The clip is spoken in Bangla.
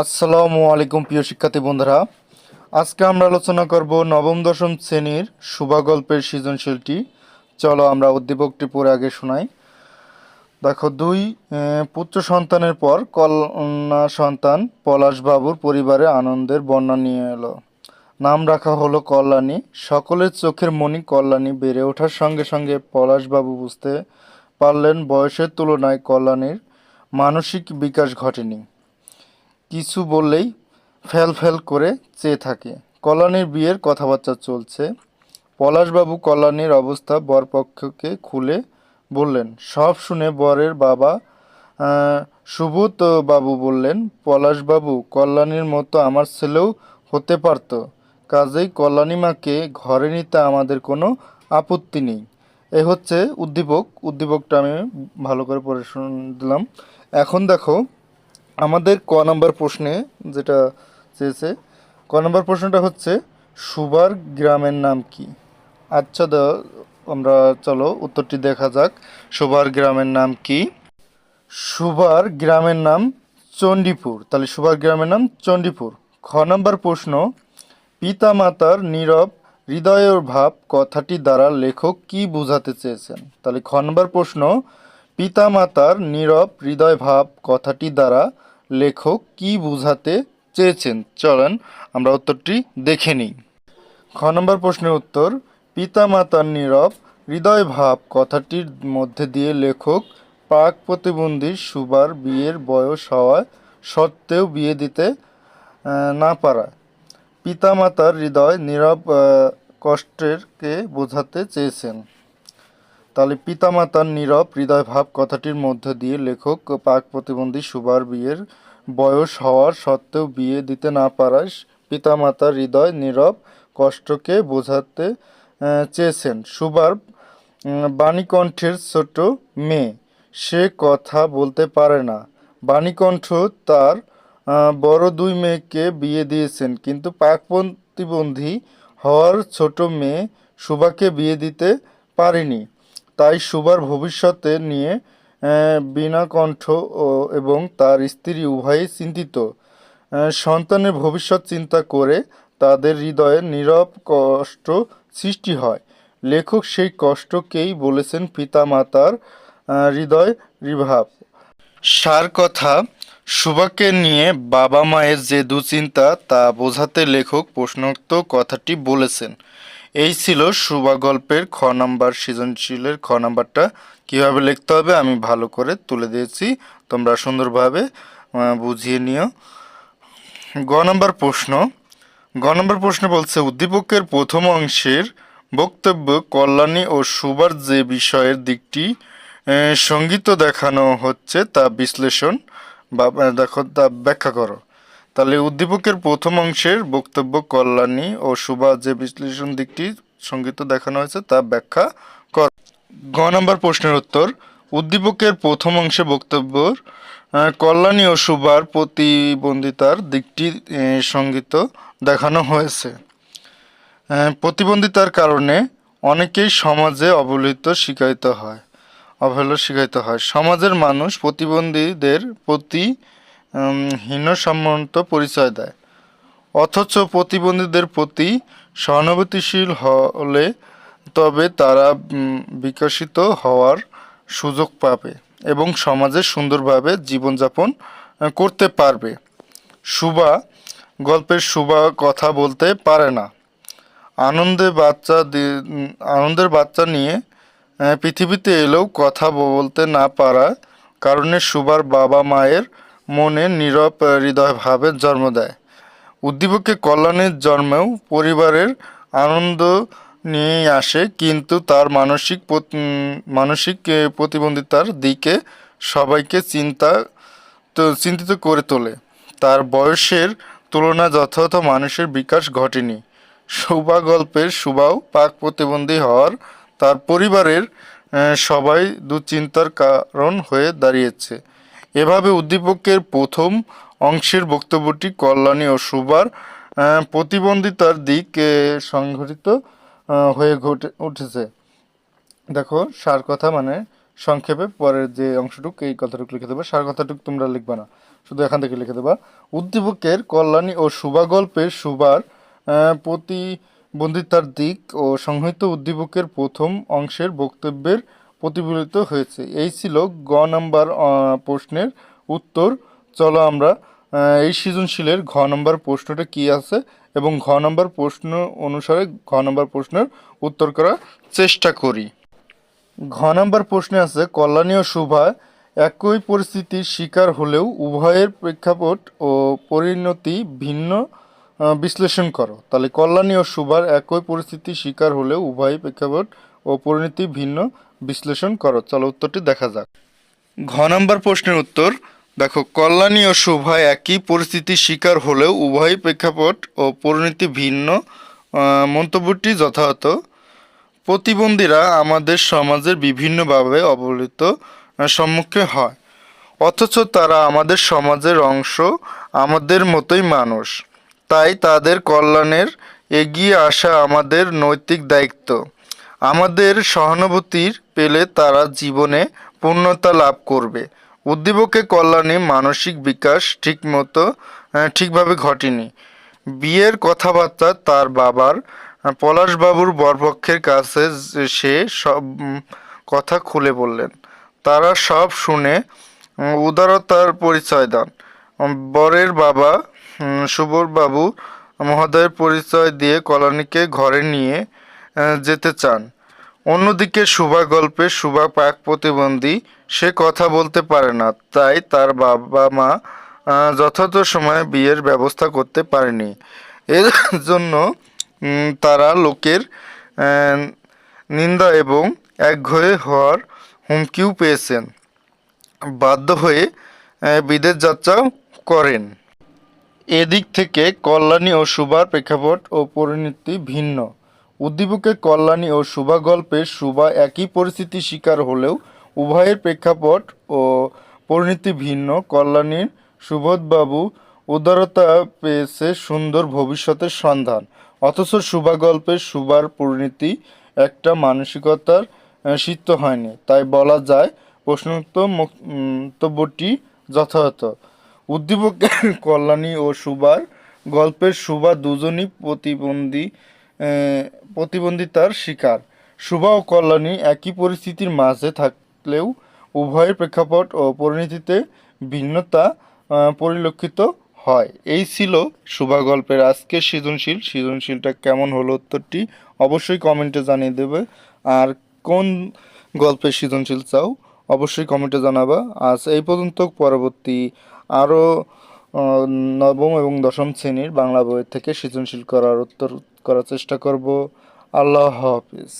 আসসালামু আলাইকুম, প্রিয় শিক্ষার্থী বন্ধুরা। আজকে আমরা আলোচনা করব নবম, দশম শ্রেণির শুভা গল্পের সৃজনশীলটি। চলো আমরা উদ্দীপকটি পরে আগে শোনাই। দেখো, দুই পুত্র সন্তানের পর কন্যা সন্তান পলাশবাবুর পরিবারে আনন্দের বন্যা নিয়ে এলো। নাম রাখা হলো কল্যাণী। সকলের চোখের মণি কল্যাণী। বেড়ে ওঠার সঙ্গে সঙ্গে পলাশবাবু বুঝতে পারলেন, বয়সের তুলনায় কল্যাণীর মানসিক বিকাশ ঘটেনি। কিছু বললেই ফেল ফেল করে চেয়ে থাকে। কল্যাণীর বিয়ের কথাবার্তা চলছে। পলাশবাবু কল্যাণীর অবস্থা বরপক্ষকে খুলে বললেন, সব শুনে বরের বাবা সুবোধ বাবু বললেন, পলাশবাবু, কল্যাণীর মতো আমার ছেলেও হতে পারত। কাজেই কল্যাণী মাকে ঘরে নিতে আমাদের কোনো আপত্তি নেই। এ হচ্ছে উদ্দীপক। উদ্দীপকটা আমি ভালো করে পড়ে দিলাম। এখন দেখো আমাদের ক নম্বর প্রশ্নে যেটা চেয়েছে, ক নম্বর প্রশ্নটা হচ্ছে, সুবার গ্রামের নাম কি? আচ্ছা দ, আমরা চলো উত্তরটি দেখা যাক, সুবার গ্রামের নাম কি? সুবার গ্রামের নাম চণ্ডীপুর। তাহলে সুবার গ্রামের নাম চণ্ডীপুর। খ নম্বর প্রশ্ন, পিতামাতার নীরব হৃদয়ের ভাব কথাটি দ্বারা লেখক কি বোঝাতে চেয়েছেন? তাহলে খ নম্বর প্রশ্ন, পিতামাতার নীরব হৃদয় ভাব কথাটি দ্বারা লেখক কি বোঝাতে চেয়েছেন? চলেন আমরা উত্তরটি দেখে নিই। খ নম্বর প্রশ্নের উত্তর, পিতামাতার নীরব হৃদয় ভাব কথাটির মধ্যে দিয়ে লেখক প্রাক প্রতিবন্ধী সুবার বিয়ের বয়স হওয়া সত্ত্বেও বিয়ে দিতে না পারা পিতামাতার হৃদয় নীরব কষ্টেরকে বোঝাতে চেয়েছেন। তাহলে পিতামাতার নীরব হৃদয় ভাব কথাটির মধ্যে দিয়ে লেখক পাক প্রতিবন্ধী সুবার বিয়ের বয়স হওয়ার সত্ত্বেও বিয়ে দিতে না পারায় পিতামাতার হৃদয় নীরব কষ্টকে বোঝাতে চেয়েছেন। সুবার বাণীকণ্ঠের ছোট মেয়ে, সে কথা বলতে পারে না। বাণীকণ্ঠ তার বড় দুই মেয়েকে বিয়ে দিয়েছেন, কিন্তু পাক প্রতিবন্ধী হওয়ার ছোট মেয়ে সুবাকে বিয়ে দিতে পারেনি। তাই সুবার ভবিষ্যতে নিয়ে বীণাকণ্ঠ এবং তার স্ত্রী উভয়ই চিন্তিত। সন্তানের ভবিষ্যৎ চিন্তা করে তাদের হৃদয়ে নীরব কষ্ট সৃষ্টি হয়। লেখক সেই কষ্টকেই বলেছেন পিতামাতার হৃদয় রিভাব। সার কথা সুভাকে নিয়ে বাবা মায়ের যে দুশ্চিন্তা তা বোঝাতে লেখক প্রশ্নোক্ত কথাটি বলেছেন। এই ছিল সুবা গল্পের খ নাম্বার সৃজনশীলের খ নাম্বারটা। কীভাবে লিখতে হবে আমি ভালো করে তুলে দিয়েছি। তোমরা সুন্দরভাবে বুঝিয়ে নিও। গ নম্বর প্রশ্ন। গ নম্বর প্রশ্ন বলছে, উদ্দীপকের প্রথম অংশের বক্তব্য কল্যাণী ও সুবার যে বিষয়ের দিকটি সংগীত দেখানো হচ্ছে তা বিশ্লেষণ বা, দেখো, তা ব্যাখ্যা করো। তাহলে উদ্দীপকের প্রথম অংশের বক্তব্য কল্যাণী ও সুভা যে বিশ্লেষণ দিকটি সংগীত দেখানো হয়েছে তা ব্যাখ্যা কর। গ নম্বর প্রশ্নের উত্তর উদ্দীপকের প্রথম অংশে বক্তব্য কল্যাণী ও সুভার প্রতিবন্ধিতার দিকটি আহ, সংগীত দেখানো হয়েছে। প্রতিবন্ধিতার কারণে অনেকেই সমাজে অবহেলিত শিকায়িত হয় অবহেলা শিকায়িত হয়। সমাজের মানুষ প্রতিবন্ধীদের প্রতি হীনসম্মত পরিচয় দেয়। অথচ প্রতিবন্ধীদের প্রতি সহানুভূতিশীল হলে তবে তারা বিকশিত হওয়ার সুযোগ পাবে এবং সমাজে সুন্দরভাবে জীবনযাপন করতে পারবে। সুবা, গল্পের সুবা কথা বলতে পারে না। আনন্দে বাচ্চা আনন্দের বাচ্চা নিয়ে পৃথিবীতে এলেও কথা বলতে না পারা কারণে সুবার বাবা মায়ের মনে নীরব হৃদয় ভাবের জন্ম দেয়। উদ্দীপকে কল্যাণের জন্মেও পরিবারের আনন্দ নিয়েই আসে, কিন্তু তার মানসিক মানসিক প্রতিবন্ধিতার দিকে সবাইকে চিন্তা চিন্তিত করে তোলে। তার বয়সের তুলনায় যথাযথ মানুষের বিকাশ ঘটেনি। সুবা গল্পের সুবাও পাক প্রতিবন্ধী হওয়ার তার পরিবারের সবাই দুশ্চিন্তার কারণ হয়ে দাঁড়িয়েছে। এভাবে উদ্দীপকের প্রথম অংশের বক্তব্যটি কল্যাণী ও সুবার প্রতিবন্ধিতার দিক সংঘটিত হয়ে ঘটে, উঠেছে। দেখো, সার কথা মানে সংক্ষেপে পরের যে অংশটুকু, এই কথাটুকু লিখে দেবে। সার কথাটুকু তোমরা লিখবে না, শুধু এখান থেকে লিখে দেবা। উদ্দীপকের কল্যাণী ও শুভা গল্পের সুবার প্রতিবন্ধিতার দিক ও সংহিত উদ্দীপকের প্রথম অংশের বক্তব্যের প্রতিফলিত হয়েছে। এই ছিল গ নাম্বার প্রশ্নের উত্তর। চলো আমরা এই সৃজনশীলের ঘ নম্বর প্রশ্নটা কি আছে এবং ঘ নম্বর প্রশ্ন অনুসারে ঘ নম্বর প্রশ্নের উত্তর করার চেষ্টা করি। ঘ নম্বর প্রশ্নে আছে কল্যাণী ও শুভা একই পরিস্থিতির শিকার হলেও উভয়ের প্রেক্ষাপট ও পরিণতি ভিন্ন বিশ্লেষণ করো। তাহলে কল্যাণী ও শুভার একই পরিস্থিতির শিকার হলেও উভয় প্রেক্ষাপট ও পরিণতি ভিন্ন বিশ্লেষণ করো। চলো উত্তরটি দেখা যাক। ঘ নম্বর প্রশ্নের উত্তর দেখো কল্যাণী ও শুভা একই পরিস্থিতির শিকার হলেও উভয় প্রেক্ষাপট ও পরিণতি ভিন্ন। মন্তব্যটি যথাযথ। প্রতিবন্ধীরা আমাদের সমাজের বিভিন্নভাবে অবহেলিত আহ, সম্মুখীন হয়। অথচ তারা আমাদের সমাজের অংশ আমাদের মতোই মানুষ। তাই তাদের কল্যাণের এগিয়ে আসা আমাদের নৈতিক দায়িত্ব। আমাদের সহানুভূতির পেলে তারা জীবনে পূর্ণতা লাভ করবে। উদ্দীপকে কল্যাণে মানসিক বিকাশ ঠিকমতো ঠিকভাবে ঘটেনি। বিয়ের কথাবার্তা তার বাবার পলাশবাবুর বরপক্ষের কাছে সে সব কথা খুলে বললেন। তারা সব শুনে উদারতার পরিচয় দেন। বরের বাবা সুবরবাবু মহোদয়ের পরিচয় দিয়ে কল্যাণীকে ঘরে নিয়ে যেতে চান। অন্যদিকে শুভা গল্পে শুভা পাক প্রতিবন্ধী, সে কথা বলতে পারে না, তাই তার বাবা মা যথাযথ সময়ে বিয়ের ব্যবস্থা করতে পারেনি। এর জন্য তারা লোকের নিন্দা এবং একঘয়ে হওয়ার হুমকিও পেয়েছেন। বাধ্য হয়ে বিদেশ যাত্রা করেন। এদিক থেকে কল্যাণী ও শুভার প্রেক্ষাপট ও পরিণতি ভিন্ন। উদ্দীপকে কল্যাণী ও শুভা গল্পের শুভা একই পরিস্থিতির শিকার হলেও উভয়ের প্রেক্ষাপট ও পরিণতি ভিন্ন। কল্যাণীর সুবোধবাবু উদারতা পেয়েছে সুন্দর ভবিষ্যতের সন্ধান। অথচ শুভা গল্পের শুভার পরিণতি একটা মানসিকতার সিদ্ধ হয়নি। তাই বলা যায় প্রশ্নোক্ত মন্তব্যটি যথাযথ। উদ্দীপকের কল্যাণী ও সুবার গল্পের সুবা দুজনই প্রতিবন্ধী প্রতিবন্ধিতার শিকার। সুবা ও কল্যাণী একই পরিস্থিতির মাঝে থাকলেও উভয়ের প্রেক্ষাপট ও পরিণতিতে ভিন্নতা পরিলক্ষিত হয়। এই ছিল শুভা গল্পের আজকের সৃজনশীল। সৃজনশীলটা কেমন হলো উত্তরটি অবশ্যই কমেন্টে জানিয়ে দেবে। আর কোন গল্পের সৃজনশীল চাও অবশ্যই কমেন্টে জানাবা। আজ এই পর্যন্ত, পরবর্তী আরও নবম এবং দশম শ্রেণির বাংলা বইয়ের থেকে সৃজনশীল করার উত্তর করার চেষ্টা করব। আল্লাহ হাফিজ।